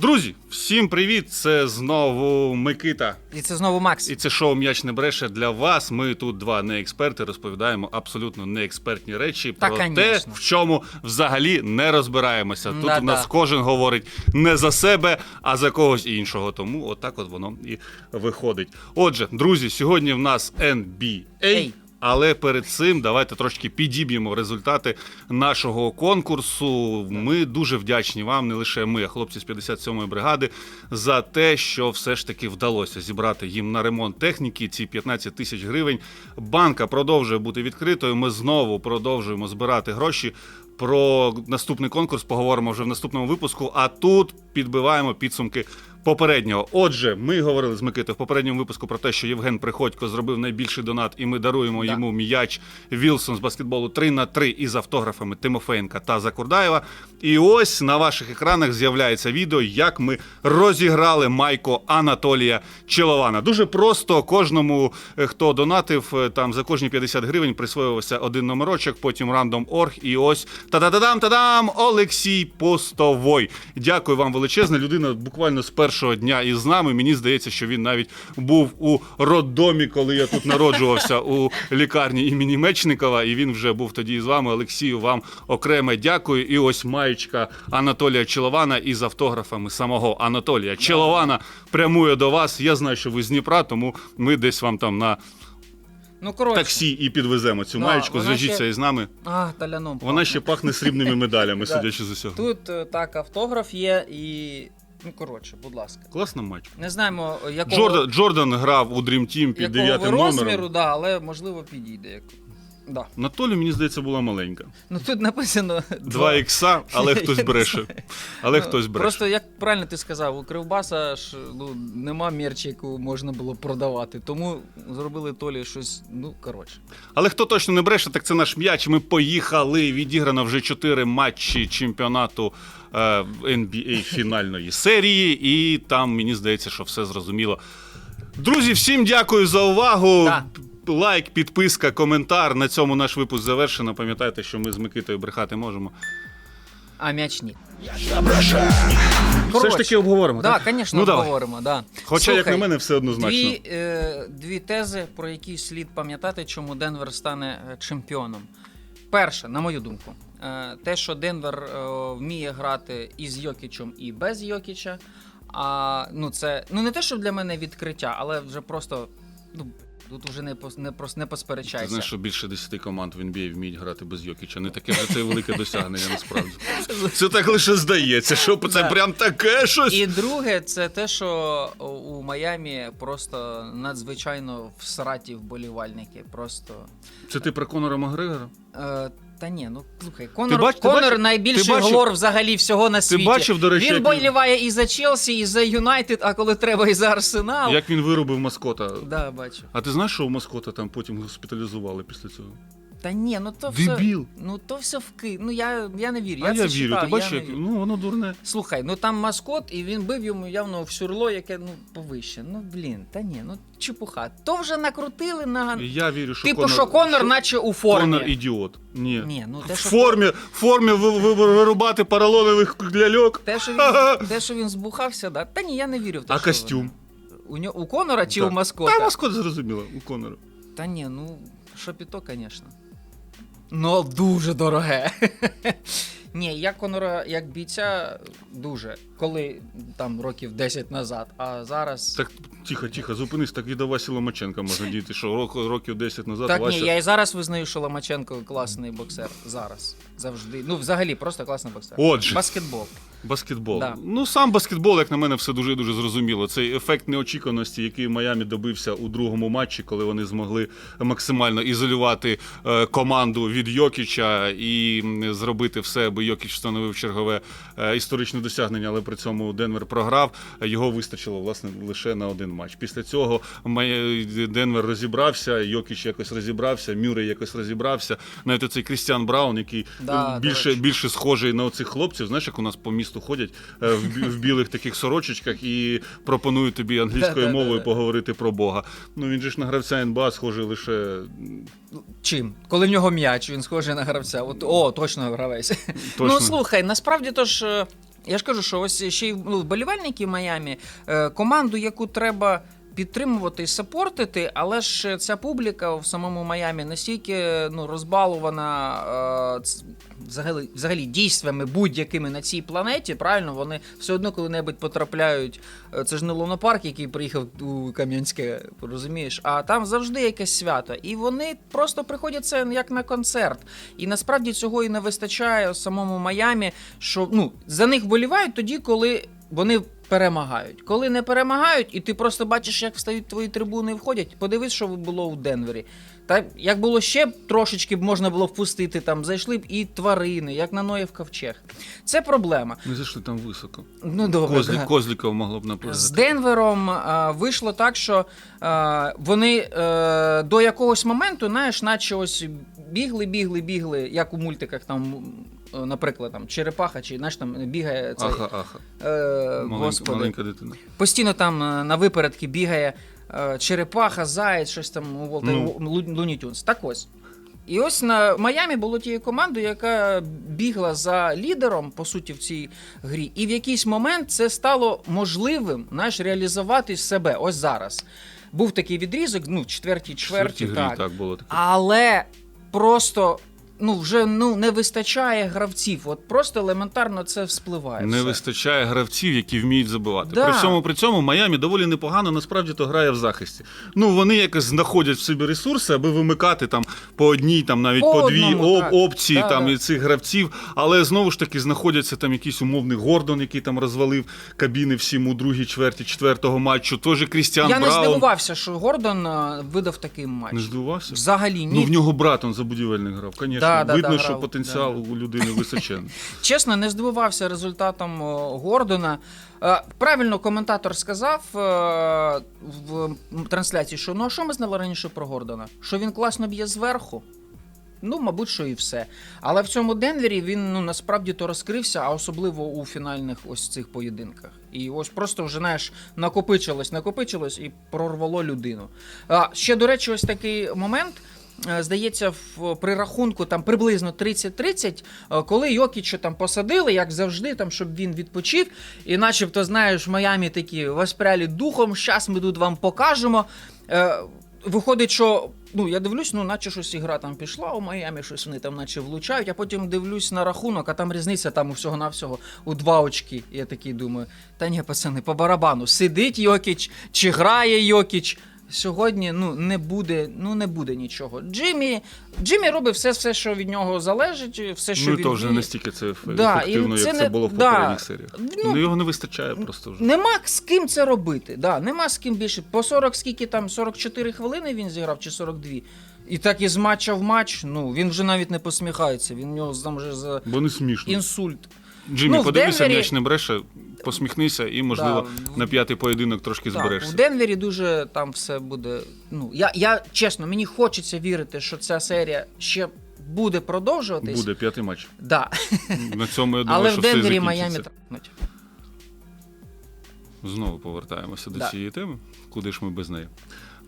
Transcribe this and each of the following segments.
Друзі, всім привіт! Це знову Микита. І це знову Макс. І це шоу М'яч не бреше для вас. Ми тут два не експерти розповідаємо абсолютно неекспертні речі Та, про те, в чому взагалі не розбираємося. Тут Да-да. у нас кожен говорить не за себе, а за когось іншого. Тому отак от воно і виходить. Отже, друзі, сьогодні в нас NBA. Ей. Але перед цим давайте трошки підіб'ємо результати нашого конкурсу. Ми дуже вдячні вам, не лише ми, а хлопці з 57-ї бригади, за те, що все ж таки вдалося зібрати їм на ремонт техніки ці 15 тисяч гривень. Банка продовжує бути відкритою. Ми знову продовжуємо збирати гроші. Про наступний конкурс поговоримо вже в наступному випуску. А тут підбиваємо підсумки попереднього. Отже, ми говорили з Микитою в попередньому випуску про те, що Євген Приходько зробив найбільший донат, і ми даруємо Да. йому м'яч Вілсон з баскетболу 3 на 3 із автографами Тимофеєнка та Закурдаєва. І ось на ваших екранах з'являється відео, як ми розіграли майко Анатолія Челована. Дуже просто кожному, е, хто донатив, е, там за кожні 50 гривень присвоювався один номерочок, потім рандом.орг. І ось та-да-да-дам, та-дам! Олексій Постовой. Дякую вам величезне. Людина буквально з першого дня із нами. Мені здається, що він навіть був у роддомі, коли я тут народжувався у лікарні імені Мечникова. І він вже був тоді з вами. Олексію, вам окреме дякую. І ось маєчка Анатолія Челована із автографами самого Анатолія Челована прямує до вас. Я знаю, що ви з Дніпра, тому ми десь вам там на Ну, коротше. таксі і підвеземо цю Да, маєчку. вона Зв'яжіться ще- із нами. А, таляном. Вона пахне. ще пахне срібними медалями, Да. судячи з усього. Тут е, так, автограф є і. Ну, коротше, будь ласка. Класна матч. Не знаємо, якого, Джордан, Джордан грав у Dream Team під якого ви дев'ятим розміру, да, але можливо підійде. Як... Да. На Толі, мені здається, була маленька. Ну тут написано 2 ікса, але хтось бреше. Але Ну, хтось бреше. Просто як правильно ти сказав, у Кривбаса ж ну, нема мерчі, яку можна було продавати. Тому зробили Толі щось, ну коротше. Але хто точно не бреше, так це наш м'яч. Ми поїхали. Відіграно вже 4 матчі чемпіонату е, NBA фінальної серії, і там мені здається, що все зрозуміло. Друзі, всім дякую за увагу. Да. Лайк, підписка, коментар. На цьому наш випуск завершено. Пам'ятайте, що ми з Микитою брехати можемо. А м'яч ні. Все ж таки обговоримо. Так, так? звісно, Ну, давай. обговоримо. Да. Хоча, як Слухай, на мене, все однозначно. Дві, е, дві тези, про які слід пам'ятати, чому Денвер стане е, чемпіоном. Перше, на мою думку, е, те, що Денвер е, вміє грати і з Йокічем, і без Йокіча. А ну це ну не те, що для мене відкриття, але вже просто ну тут вже не пос- не прос- не Ти знаєш, що більше 10 команд в NBA вміють грати без Йокіча. Не таке вже це велике досягнення насправді. Це так лише здається, що це прям таке щось. І друге, це те, що у Майамі просто надзвичайно всраті вболівальники. Просто Це ти про Конора Макгрегора? Та ні, ну слухай, Конор, бач- ти Конор бачив- найбільший ти глор взагалі всього на світі. бачив, до речі, він боліває і за Челсі, і за Юнайтед, а коли треба, і за Арсенал. Як він виробив маскота? Да, бачу. А ти знаєш, що маскота там потім госпіталізували після цього? Та ні, ну то Дебіл. все. Ну то все вки. Ну я, я не вірю. а я я це вірю. читав, ти бачиш, я як не вірю. ну воно дурне. Слухай, ну там маскот, і він бив йому явно в сюрло, яке ну повище. Ну блін, та ні, ну чепуха. То вже накрутили на. І Я вірю, що Типу, Конор, що Конор, наче у формі. Конор ідіот. Ні. Ні, ну те, в що формі, в формі ви- ви- вирубати паралонових ляльок. Те, що він, те, що він збухався, да. Та ні, я не вірю в те, А що костюм? У, нього, у Конора чи Да. у маскота? Та маскот зрозуміло, у Конора. Та ні, ну, шопіто, звісно. Ну, дуже дороге. Ні, я Конора як бійця дуже, коли там років 10 назад, а зараз. Так, тихо, тихо, зупинись, так і до Васі Ломаченка можна дійти, що рок- років 10 назад Так, Вася... ні, я і зараз визнаю, що Ломаченко класний боксер. Зараз. Завжди. Ну, взагалі, просто класний боксер. Отже. Баскетбол. Баскетбол. Да. Ну, сам баскетбол, як на мене, все дуже дуже зрозуміло. Цей ефект неочікуваності, який Майамі добився у другому матчі, коли вони змогли максимально ізолювати е, команду від Йокіча і зробити все, аби Йокіч встановив чергове е, історичне досягнення, але при цьому Денвер програв. Його вистачило власне лише на один матч. Після цього Май- Денвер розібрався, Йокіч якось розібрався, Мюррей якось розібрався. Навіть цей Крістіан Браун, який. Да, більше, більше схожий на оцих хлопців, знаєш, як у нас по місту ходять е, в, бі- в білих таких сорочечках і пропонують тобі англійською Да-да-да-да. мовою поговорити про Бога. Ну він же ж на гравця НБА схожий лише Чим? Коли в нього м'яч, він схожий на гравця. От, о, точно гравець. Точно. Ну слухай, насправді то ж. е, Я ж кажу, що ось ще й ну, вболівальники Майамі, е, команду, яку треба підтримувати і сапортити, але ж ця публіка в самому Майамі настільки ну, розбалована е, взагалі, взагалі дійствами будь-якими на цій планеті, правильно, вони все одно коли-небудь потрапляють. е, Це ж не лунопарк, який приїхав у Кам'янське, розумієш, а там завжди якесь свято. І вони просто приходять це як на концерт. І насправді цього і не вистачає самому Майамі, що ну, за них вболівають тоді, коли вони перемагають. Коли не перемагають, і ти просто бачиш, як встають твої трибуни і входять. Подивись, що було у Денвері. Та як було ще трошечки б можна було впустити, там зайшли б і тварини, як на Ноєв ковчег. Це проблема. не зайшли там високо. Ну добре. Козлі, да. Козліков могло б З написати. Денвером а, вийшло так, що а, вони е, до якогось моменту, знаєш, наче ось бігли, бігли, бігли, як у мультиках там. Е, Наприклад, там черепаха, чи знаєш, там бігає цей, Аха, аха. е, Маленька, господи, маленька дитина. постійно там е, на випередки бігає е, черепаха, заєць, щось там у Волтер Ну. Луні Тюнс. Так ось. І ось на Майамі було тією командою, яка бігла за лідером, по суті, в цій грі. І в якийсь момент це стало можливим знаєш, реалізувати себе ось зараз. Був такий відрізок, ну, четвертій, чверті, Четвертій грі, так. так було таке. Але просто ну, вже ну, не вистачає гравців. От просто елементарно це вспливає. Не все. вистачає гравців, які вміють забивати. Да. При всьому при цьому Майамі доволі непогано насправді то грає в захисті. Ну вони якось знаходять в собі ресурси, аби вимикати там по одній, там навіть По по, дві так. опції Да, там да. і цих гравців. Але знову ж таки знаходяться там якийсь умовний Гордон, який там розвалив кабіни всім у другій чверті четвертого матчу. Тож Крістіан Я не здивувався, що Гордон е, видав такий матч. Не здивувався? Взагалі ні. Ну в нього брат он за будівельник грав. Звісно, Да, да, видно, да, що грав, потенціал у людини височенний. Чесно, не здивувався результатом о, Гордона. Е, Правильно коментатор сказав е, в трансляції, що ну а що ми знали раніше про Гордона? Що він класно б'є зверху? Ну, мабуть, що і все. Але в цьому Денвері він ну насправді то розкрився, а особливо у фінальних ось цих поєдинках. І ось просто вже знаєш, накопичилось, накопичилось і прорвало людину. А, ще, до речі, ось такий момент. Е, Здається, в при рахунку там приблизно 30-30, е, коли Йокіча там посадили, як завжди, там, щоб він відпочив, і начебто, знаєш, в Майамі такі воспрялі духом, щас ми тут вам покажемо. Е, Виходить, що ну я дивлюсь, ну наче щось ігра там пішла у Майамі, щось вони там наче влучають, а потім дивлюсь на рахунок, а там різниця там усього навсього у два очки. Я такий думаю, та ні, пацани, по барабану, сидить Йокіч чи грає Йокіч. Сьогодні ну не буде, ну не буде нічого. Джиммі, Джиммі робить все, все, що від нього залежить, все, що ну він то вже настільки це Да, ефективно, і як це це було в да. попередніх серіях. Ну, Ну, його не вистачає просто вже. Нема з ким це робити. Да, нема з ким більше. По 40 скільки там 44 хвилини він зіграв, чи 42. І так із матча в матч, ну він вже навіть не посміхається. Він у нього там вже за Бо не смішно. інсульт. Джиммі, Ну, подивися, Денвері- м'яч не бреше, посміхнися і, можливо, Да, на п'ятий поєдинок трошки Так, зберешся. у Денвері дуже там все буде. Ну я, я чесно, мені хочеться вірити, що ця серія ще буде продовжуватись. Буде п'ятий матч. Да. На цьому я думаю, Але що в Денвері Майамі закінчиться. трапнуть. Знову повертаємося до Да. цієї теми. Куди ж ми без неї?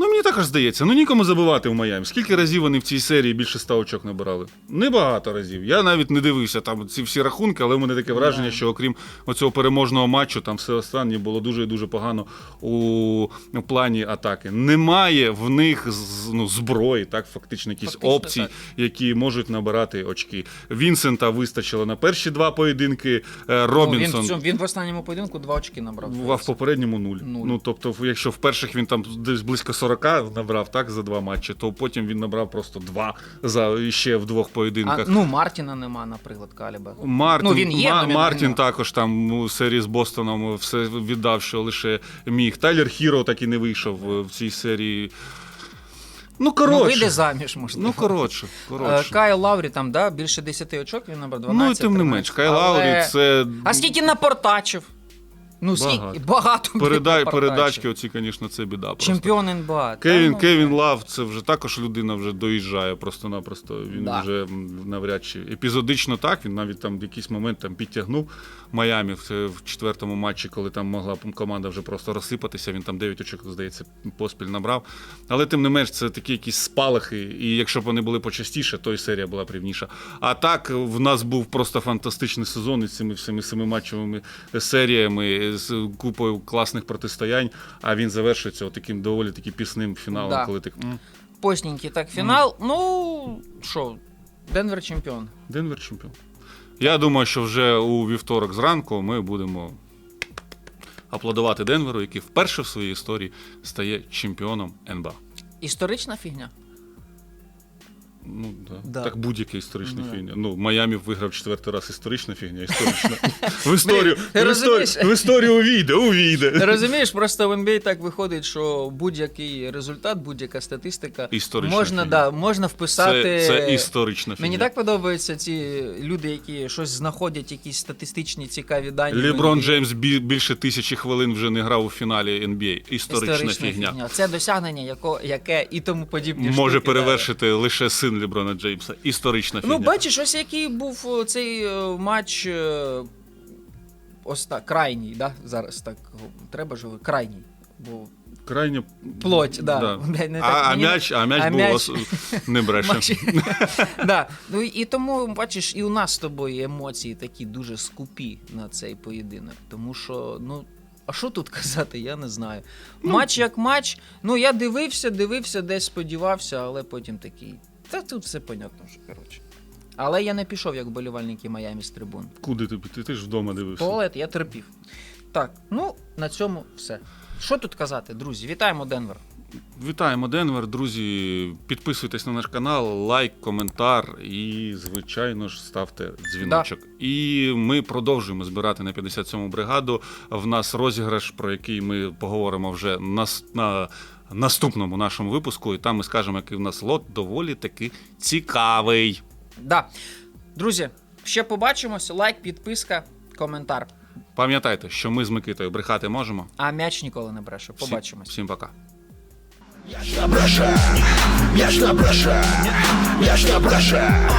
Ну, мені також здається, ну нікому забивати в Майамі. Скільки разів вони в цій серії більше ста очок набирали? Небагато разів. Я навіть не дивився там ці всі рахунки, але в мене таке враження, що окрім оцього переможного матчу, там все останнє було дуже і дуже погано у, плані атаки. Немає в них ну, зброї, так, фактично якісь Фактично опцій, так. які можуть набирати очки. Вінсента вистачило на перші два поєдинки. е, Ну, він, в цьому, він в останньому поєдинку два очки набрав. а в попередньому нуль. Нуль. Ну тобто, якщо в перших він там десь близько 40 набрав так за два матчі, то потім він набрав просто два за ще в двох А, поєдинках. ну, Мартіна нема, наприклад, Каліба. Мартін, Ну, він є, Ма- він Мартін нема. також там у серії з Бостоном все віддав, що лише міг. Тайлер Хіро так і не вийшов е, в цій серії. Ну, Ну, коротше. вийде заміж, можливо. Ну, коротше, Е, коротше. Кайл Лаврі там, да, більше 10 очок він набрав 12. Ну, і тим не менш, Кайл Але- Лаурі це. А скільки напортачив? Ну, скільки Багато. багато Передай, передачки, оці, звісно, це біда. Просто. Чемпіон НБА. Та Кевін, ну, Кевін Лав, це вже також людина вже доїжджає просто-напросто. Він Да. вже м, навряд чи епізодично так. Він навіть там в якийсь момент там підтягнув Майамі в, в четвертому матчі, коли там могла команда вже просто розсипатися. Він там 9 очок, здається, поспіль набрав. Але тим не менш, це такі якісь спалахи. І якщо б вони були почастіше, то і серія була б рівніша. А так в нас був просто фантастичний сезон із цими всіми семиматчевими серіями з купою класних протистоянь. А він завершується таким доволі таки пісним фіналом, Да. коли ти Посненький так фінал. Ну, що, Денвер чемпіон. Денвер чемпіон. Я думаю, що вже у вівторок зранку ми будемо аплодувати Денверу, який вперше в своїй історії стає чемпіоном НБА. Історична фігня. Ну, да. Да. Так будь-яка історична Ну, да. фігня. Ну, Майамі виграв четвертий раз історична фігня, історична. В історію, в історію, в історію увійде, увійде. Розумієш, просто в NBA так виходить, що будь-який результат, будь-яка статистика Історична можна, да, можна вписати. Це, це історична фігня. Мені так подобаються ці люди, які щось знаходять, якісь статистичні цікаві дані. Леброн Джеймс більше тисячі хвилин вже не грав у фіналі NBA. Історична, фігня. Це досягнення, яке і тому подібні Може штуки, да. перевершити лише син Леброна Джеймса. Історична фігня. Ну, бачиш, ось який був цей е, матч. е, Ось так, крайній, да? Зараз так треба ж крайній. Бо Крайня Плоть, да. Не- не а, так, а мені- м'яч, а м'яч а був м'яч- ос- не бреше. да. Ну і тому, бачиш, і у нас з тобою емоції такі дуже скупі на цей поєдинок. Тому що, ну. А що тут казати, я не знаю. Матч як матч. Ну, я дивився, дивився, десь сподівався, але потім такий. Та тут все понятно вже, коротше. Але я не пішов, як болівальники Майамі з трибун. Куди ти піти? Ти ж вдома дивився. Туалет я терпів. Так, ну на цьому все. Що тут казати, друзі? Вітаємо Денвер. Вітаємо Денвер, друзі. Підписуйтесь на наш канал, лайк, коментар і, звичайно ж, ставте дзвіночок. І ми продовжуємо збирати на 57-му бригаду. В нас розіграш, про який ми поговоримо вже на, на наступному нашому випуску. І там ми скажемо, який в нас лот доволі таки цікавий. Да. Друзі, ще побачимось. Лайк, підписка, коментар. Пам'ятайте, що ми з Микитою брехати можемо. А м'яч ніколи не бреше. Всім- Побачимось. Всім пока. М'яч на бреше, м'яч на бреше, м'яч на бреше.